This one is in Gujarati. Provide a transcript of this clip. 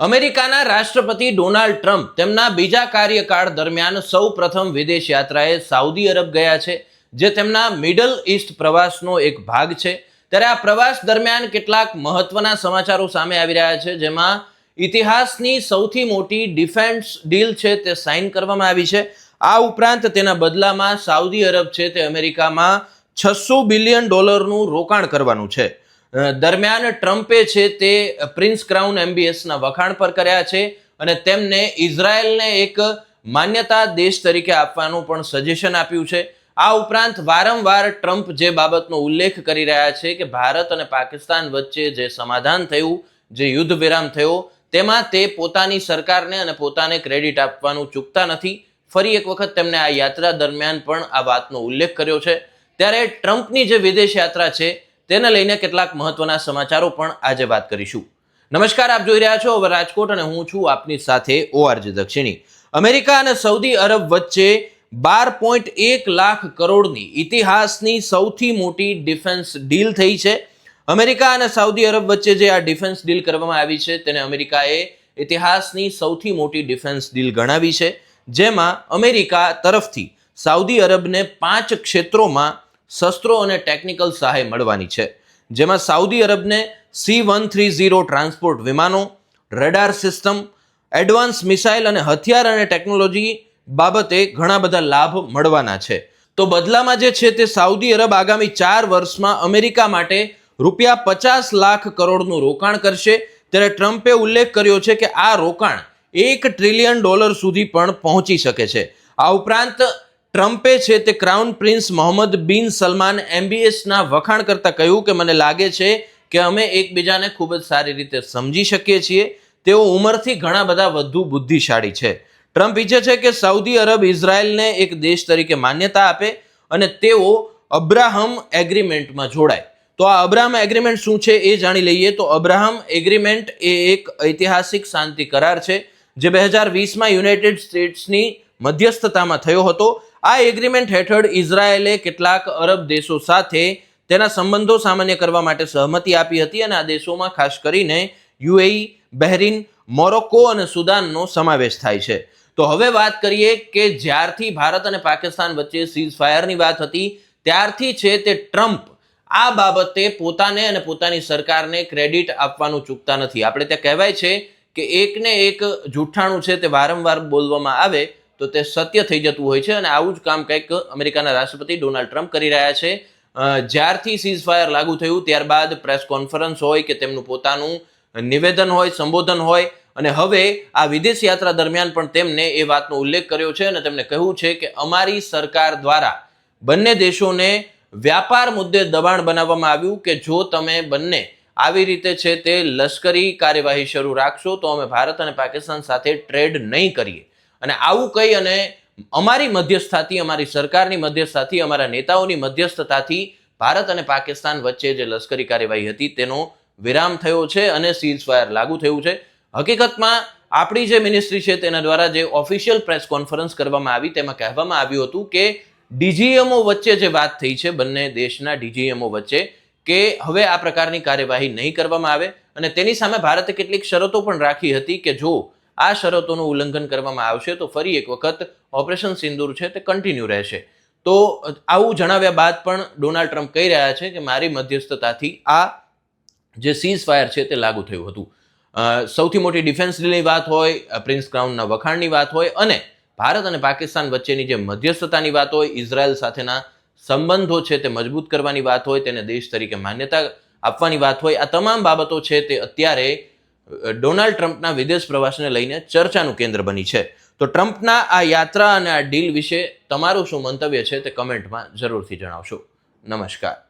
અમેરિકાના રાષ્ટ્રપતિ ડોનાલ્ડ ટ્રમ્પ તેમના બીજા કાર્યકાળ દરમિયાન સૌ પ્રથમ વિદેશ યાત્રાએ સાઉદી અરબ ગયા છે, જે તેમના મિડલ ઈસ્ટ પ્રવાસનો એક ભાગ છે. ત્યારે આ પ્રવાસ દરમિયાન કેટલાક મહત્વના સમાચારો સામે આવી રહ્યા છે, જેમાં ઇતિહાસની સૌથી મોટી ડિફેન્સ ડીલ છે તે સાઇન કરવામાં આવી છે. આ ઉપરાંત તેના બદલામાં સાઉદી અરબ છે તે અમેરિકામાં છસો બિલિયન ડોલરનું રોકાણ કરવાનું છે. દરમિયાન ટ્રમ્પે છે તે પ્રિન્સ ક્રાઉન એમબીએસના વખાણ પર કર્યા છે અને તેમને ઇઝરાયલને એક માન્યતા દેશ તરીકે આપવાનું પણ સજેશન આપ્યું છે. આ ઉપરાંત વારંવાર ટ્રમ્પ જે બાબતનો ઉલ્લેખ કરી રહ્યા છે કે ભારત અને પાકિસ્તાન વચ્ચે જે સમાધાન થયું, જે યુદ્ધ વિરામ થયો, તેમાં તે પોતાની સરકારને અને પોતાને ક્રેડિટ આપવાનું ચૂકતા નથી. ફરી એક વખત તેમને આ યાત્રા દરમિયાન પણ આ વાતનો ઉલ્લેખ કર્યો છે. ત્યારે ટ્રમ્પની જે વિદેશ યાત્રા છે તેને લઈને કેટલાક મહત્વના સમાચારો પણ આજે વાત કરીશું. નમસ્કાર, આપ જોઈ રહ્યા છો હવે રાજકોટ અને હું છું આપની સાથે ઓઆરજી દક્ષિણી. અમેરિકા અને સૌદી અરબ વચ્ચે બાર પોઈન્ટ એક લાખ કરોડની ઇતિહાસની સૌથી મોટી ડિફેન્સ ડીલ થઈ છે. અમેરિકા અને સાઉદી અરબ વચ્ચે જે આ ડિફેન્સ ડીલ કરવામાં આવી છે, તેને અમેરિકાએ ઇતિહાસની સૌથી મોટી ડિફેન્સ ડીલ ગણાવી છે, જેમાં અમેરિકા તરફથી સાઉદી અરબને પાંચ ક્ષેત્રોમાં શસ્ત્રો અને ટેકનિકલ સહાય મળવાની છે. જેમાં Saudi અરબને C one three zero transport વિમાનો રેડાર સિસ્ટમ એડવાન્સ મિસાઇલ અને હથિયાર અને ટેકનોલોજી બાબતે ઘણા બધા લાભ મળવાના છે. તો બદલામાં જે છે તે સાઉદી અરબ આગામી ચાર વર્ષમાં અમેરિકા માટે રૂપિયા પચાસ લાખ કરોડનું રોકાણ કરશે. ત્યારે ટ્રમ્પે ઉલ્લેખ કર્યો છે કે આ રોકાણ એક ટ્રિલિયન ડોલર સુધી પણ પહોંચી શકે છે. આ ઉપરાંત ટ્રમ્પે છે તે ક્રાઉન પ્રિન્સ મોહમ્મદ બિન સલમાન એમબીએસના વખાણ કરતાં કહ્યું કે મને લાગે છે કે અમે એકબીજાને ખૂબ જ સારી રીતે સમજી શકીએ છીએ. તેઓ ઉંમરથી ઘણા બધા વધુ બુદ્ધિશાળી છે. ટ્રમ્પ ઈચ્છે છે કે સાઉદી અરબ ઇઝરાયલને એક દેશ તરીકે માન્યતા આપે અને તેઓ અબ્રાહમ એગ્રીમેન્ટમાં જોડાય. તો આ અબ્રાહમ એગ્રીમેન્ટ શું છે એ જાણી લઈએ તો અબ્રાહમ એગ્રીમેન્ટ એ એક ઐતિહાસિક શાંતિ કરાર છે, જે બે હજાર વીસમાં યુનાઇટેડ સ્ટેટ્સની મધ્યસ્થતામાં થયો હતો. આ એગ્રીમેન્ટ હેઠળ ઇઝરાયેલે કેટલાક અરબ દેશો સાથે તેના સંબંધો સામાન્ય કરવા માટે સહમતિ આપી હતી અને આ દેશોમાં ખાસ કરીને યુએઈ, બહેરીન, મોરોક્કો અને સુદાનનો સમાવેશ થાય છે. તો હવે વાત કરીએ કે જ્યારથી ભારત અને પાકિસ્તાન વચ્ચે સીઝ ફાયરની વાત હતી, ત્યારથી છે તે ટ્રમ્પ આ બાબતે પોતાને અને પોતાની સરકારને ક્રેડિટ આપવાનું ચૂકતા નથી. આપણે ત્યાં કહેવાય છે કે એકને એક જૂઠાણું છે તે વારંવાર બોલવામાં આવે તો તે સત્ય થઈ જતું હોય છે અને આવું જ કામ કંઈક અમેરિકાના રાષ્ટ્રપતિ ડોનાલ્ડ ટ્રમ્પ કરી રહ્યા છે. જ્યારથી સીઝ ફાયર લાગુ થયું, ત્યારબાદ પ્રેસ કોન્ફરન્સ હોય કે તેમનું પોતાનું નિવેદન હોય, સંબોધન હોય, અને હવે આ વિદેશ યાત્રા દરમિયાન પણ તેમને એ વાતનો ઉલ્લેખ કર્યો છે અને તેમણે કહ્યું છે કે અમારી સરકાર દ્વારા બંને દેશોને વ્યાપાર મુદ્દે દબાણ બનાવવામાં આવ્યું કે જો તમે બંને આવી રીતે છે તે લશ્કરી કાર્યવાહી શરૂ રાખશો તો અમે ભારત અને પાકિસ્તાન સાથે ટ્રેડ નહીં કરીએ. અને આવું કહી અને અમારી મધ્યસ્થતાથી અમારી સરકારની મધ્યસ્થતાથી અમારા નેતાઓની મધ્યસ્થતાથી ભારત અને પાકિસ્તાન વચ્ચે જે લશ્કરી કાર્યવાહી હતી તેનો વિરામ થયો છે અને સીઝ ફાયર લાગુ થયું છે. હકીકતમાં આપણી જે મિનિસ્ટ્રી છે તેના દ્વારા જે ઓફિશિયલ પ્રેસ કોન્ફરન્સ કરવામાં આવી તેમાં કહેવામાં આવ્યું હતું કે ડીજીએમઓ વચ્ચે જે વાત થઈ છે, બંને દેશના ડીજીએમઓ વચ્ચે, કે હવે આ પ્રકારની કાર્યવાહી નહીં કરવામાં આવે. અને તેની સામે ભારતે કેટલીક શરતો પણ રાખી હતી કે જો આ શરતોનું ઉલ્લંઘન કરવામાં આવશે તો ફરી એક વખત ઓપરેશન સિંદૂર છે તે કન્ટિન્યુ રહેશે. તો આવું જણાવ્યા બાદ પણ ડોનાલ્ડ ટ્રમ્પ કહી રહ્યા છે કે મારી મધ્યસ્થતાથી આ જે સીઝ ફાયર છે તે લાગુ થયું હતું. સૌથી મોટી ડિફેન્સ ડીલની વાત હોય પ્રિન્સ ક્રાઉનના વખાણની વાત હોય અને ભારત અને પાકિસ્તાન વચ્ચેની જે મધ્યસ્થતાની વાત હોય, ઇઝરાયલ સાથેના સંબંધો છે તે મજબૂત કરવાની વાત હોય, તેને દેશ તરીકે માન્યતા આપવાની વાત હોય, આ તમામ બાબતો છે તે અત્યારે ડોનાલ્ડ ટ્રમ્પના વિદેશ પ્રવાસને લઈને ચર્ચાનું કેન્દ્ર બની છે. તો ટ્રમ્પના આ યાત્રા અને આ ડીલ વિશે તમારું શું મંતવ્ય છે તે કમેન્ટમાં જરૂરથી જણાવશો. નમસ્કાર.